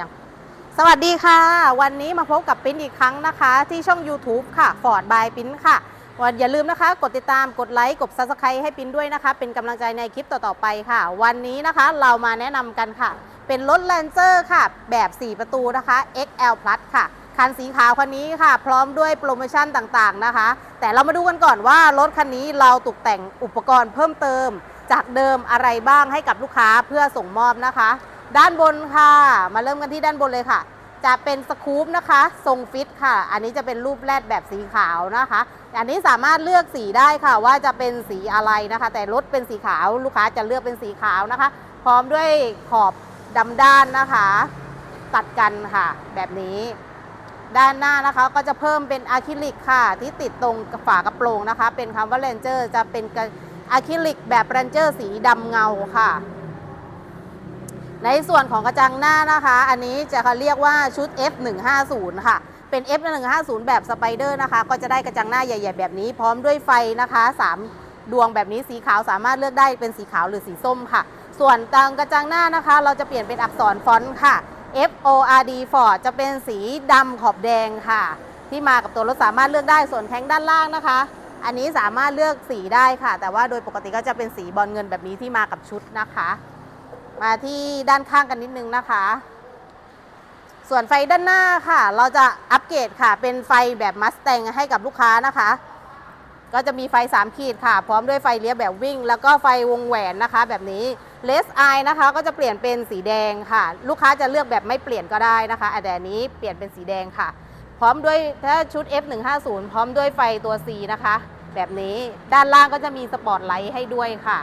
ยังสวัสดีค่ะ วันนี้มาพบกับปิ้นอีกครั้งนะคะ ที่ช่อง YouTube ค่ะ Ford by ปิ้นค่ะวันอย่าลืมนะคะ กดติดตามกดไลค์กด Subscribe ให้ปิ้นด้วยนะคะ เป็นกำลังใจในคลิปต่อๆไปค่ะ วันนี้นะคะเรามาแนะนำกันค่ะ เป็นรถ Lancer ค่ะ แบบ 4 ประตูนะคะ XL Plus ค่ะคันสีขาวคันนี้ค่ะ พร้อมด้วยโปรโมชั่นต่างๆนะคะ แต่เรามาดูกันก่อนว่ารถคันนี้เราตกแต่งอุปกรณ์เพิ่มเติม จากเดิมอะไรบ้างให้กับลูกค้าเพื่อส่งมอบนะคะ ด้านบนค่ะ มาเริ่มกันที่ด้านบนเลยค่ะ จะเป็นสกู๊ปนะคะ ทรงฟิตค่ะ อันนี้จะเป็นรูปแรดแบบสีขาวนะคะ อันนี้สามารถเลือกสีได้ค่ะ ว่าจะเป็นสีอะไรนะคะ แต่รถเป็นสีขาวลูกค้าจะเลือกเป็นสีขาวนะคะ พร้อมด้วยขอบดำด้านนะคะ ตัดกันค่ะ แบบนี้ ด้านหน้านะคะก็จะเพิ่มเป็นอะคริลิกค่ะ ที่ติดตรงฝากระโปรงนะคะ เป็นคำว่า Ranger จะเป็นอะคริลิกแบบ Ranger สีดำเงาค่ะ ในส่วนของกระจังหน้านะคะ อันนี้จะเขาเรียกว่าชุด F150 ค่ะ เป็น F150 แบบสไปเดอร์นะคะ ก็จะได้กระจังหน้าใหญ่ ๆ แบบนี้ พร้อมด้วยไฟนะคะ 3 ดวงแบบนี้สีขาวสามารถเลือกได้เป็นสีขาวหรือสีส้มค่ะ ส่วนตรงกระจังหน้านะคะ เราจะเปลี่ยนเป็นอักษรฟอนต์ค่ะ F O R D Ford จะเป็นสีดำขอบแดงค่ะ ที่มากับตัวรถสามารถเลือกได้ส่วนแข้งด้านล่างนะคะ อันนี้สามารถเลือกสีได้ค่ะ แต่ว่าโดยปกติก็จะเป็นสีบอลเงินแบบนี้ที่มากับชุดนะคะ มาที่ด้านข้างกันนิดนึงนะคะ ส่วนไฟด้านหน้าค่ะ เราจะอัปเกรดค่ะ เป็นไฟแบบมัสแตงให้กับลูกค้านะคะ ก็จะมีไฟ 3 ขีดค่ะ พร้อมด้วยไฟเลี้ยวแบบวิ่ง แล้วก็ไฟวงแหวนนะคะ แบบนี้เลสไอนะคะ ก็จะเปลี่ยนเป็นสีแดงค่ะ ลูกค้าจะเลือกแบบไม่เปลี่ยนก็ได้นะคะแต่อันนี้เปลี่ยนเป็นสีแดงค่ะ พร้อมด้วยถ้าชุด F150 พร้อมด้วยไฟตัว C นะคะ แบบนี้ด้านล่างก็จะมีสปอตไลท์ให้ด้วยค่ะ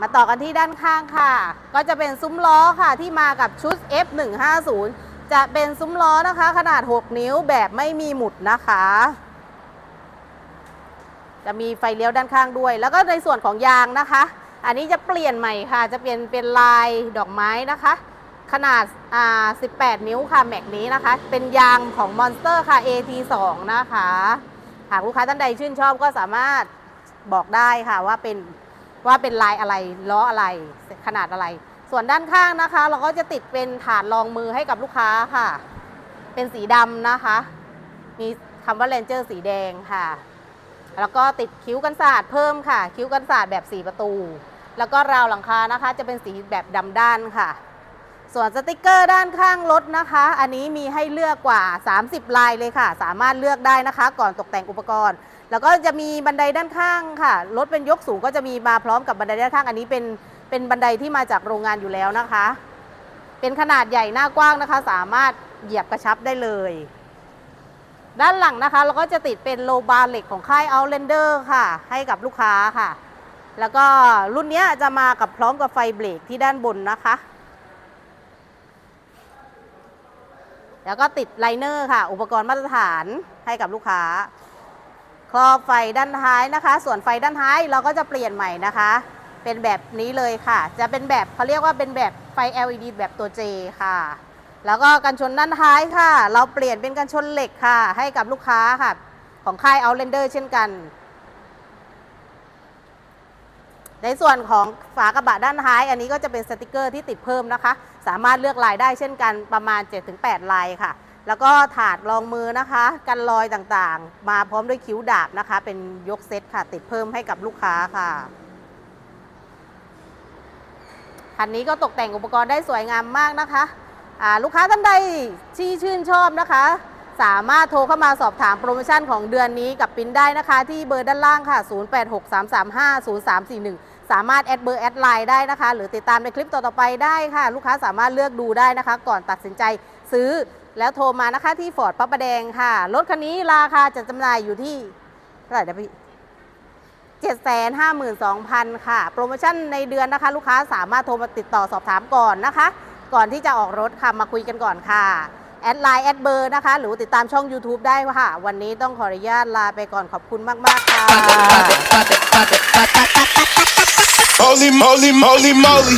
มาต่อกันที่ด้านข้างค่ะ ก็จะเป็นซุ้มล้อค่ะที่มากับชุด F150 จะเป็นซุ้มล้อนะคะ ขนาด 6 นิ้วแบบไม่มีหมุดนะคะ จะมีไฟเลี้ยวด้านข้างด้วย แล้วก็ในส่วนของยางนะคะ อันนี้จะเปลี่ยนใหม่ค่ะ จะเปลี่ยนเป็นลายดอกไม้นะคะ ขนาดอ่า18 นิ้วค่ะแม็กนี้นะคะ เป็นยางของ Monster ค่ะ AT2 นะคะ หากลูกค้าท่านใดชื่นชอบก็สามารถบอกได้ค่ะว่าเป็น ว่าเป็นลายอะไรล้ออะไรขนาดอะไร ส่วนด้านข้างนะคะ เราก็จะติดเป็นฐานรองมือให้กับลูกค้าค่ะ เป็นสีดำนะคะ มีคำว่าเรนเจอร์สีแดงค่ะ แล้วก็ติดคิ้วกันศาสตร์เพิ่มค่ะ คิ้วกันศาสตร์แบบสีประตู แล้วก็ราวหลังคานะคะ จะเป็นสีแบบดำด้านค่ะ ส่วนสติกเกอร์ด้านข้างรถนะคะ อันนี้มีให้เลือกกว่า 30 ลายเลยค่ะ สามารถเลือกได้นะคะ ก่อนตกแต่งอุปกรณ์ แล้วก็จะมีบันไดด้านข้างค่ะ รถเป็นยกสูงก็จะมีมาพร้อมกับบันไดด้านข้าง อันนี้เป็นเป็นบันไดที่มาจากโรงงานอยู่แล้วนะคะ เป็นขนาดใหญ่หน้ากว้างนะคะ สามารถเหยียบกระชับได้เลย ด้านหลังนะคะเราก็จะติดเป็นโลบาร์เหล็กของค่าย Outlander ค่ะ ให้กับลูกค้าค่ะ แล้วก็รุ่นนี้จะมากับพร้อมกับไฟเบรกที่ด้านบนนะคะ แล้วก็ติดไลเนอร์ค่ะ อุปกรณ์มาตรฐานให้กับลูกค้า ครอบไฟด้านท้ายนะคะ ส่วนไฟด้านท้ายเราก็จะเปลี่ยนใหม่นะคะ เป็นแบบนี้เลยค่ะ จะเป็นแบบเขาเรียกว่าเป็นแบบไฟ LED แบบตัว J ค่ะ แล้วก็กันชนด้านท้ายค่ะ เราเปลี่ยนเป็นกันชนเหล็กค่ะ ให้กับลูกค้าค่ะ ของค่าย Outlander เช่นกันในส่วนของฝากระบะด้านท้าย อันนี้ก็จะเป็นสติกเกอร์ที่ติดเพิ่มนะคะ สามารถเลือกลายได้เช่นกันประมาณ 7-8 ลายค่ะ แล้วก็ถาดรองมือนะคะ กันรอยต่างๆ มาพร้อมด้วยคิ้วดาบนะคะ เป็นยกเซตค่ะ ติดเพิ่มให้กับลูกค้าค่ะคันนี้ก็ตกแต่งอุปกรณ์ได้สวยงามมากนะคะลูกค้าท่านใดที่ชื่นชอบนะคะ สามารถโทรเข้ามาสอบถามโปรโมชั่นของเดือนนี้กับปิ้นได้นะคะ ที่เบอร์ด้านล่างค่ะ 0863350341 สามารถแอดเบอร์แอดไลน์ได้นะคะ หรือติดตามในคลิปต่อๆไปได้ค่ะ ลูกค้าสามารถเลือกดูได้นะคะ ก่อนตัดสินใจซื้อแล้วโทรมานะคะที่ฟอร์ดพระประแดงค่ะ รถคันนี้ราคาจะจำหน่ายอยู่ที่เท่าไหร่นะพี่752,000 ค่ะ โปรโมชั่นในเดือนนะคะ ลูกค้าสามารถโทรมาติดต่อสอบถามก่อนนะคะ ก่อนที่จะออกรถค่ะมาคุยกันก่อนค่ะ แอดไลน์แอดเบอร์นะคะ หรือติดตามช่อง YouTube ได้ค่ะ วันนี้ต้องขออนุญาตลาไปก่อนขอบคุณมาก ๆ ค่ะ Holy moly, moly, moly.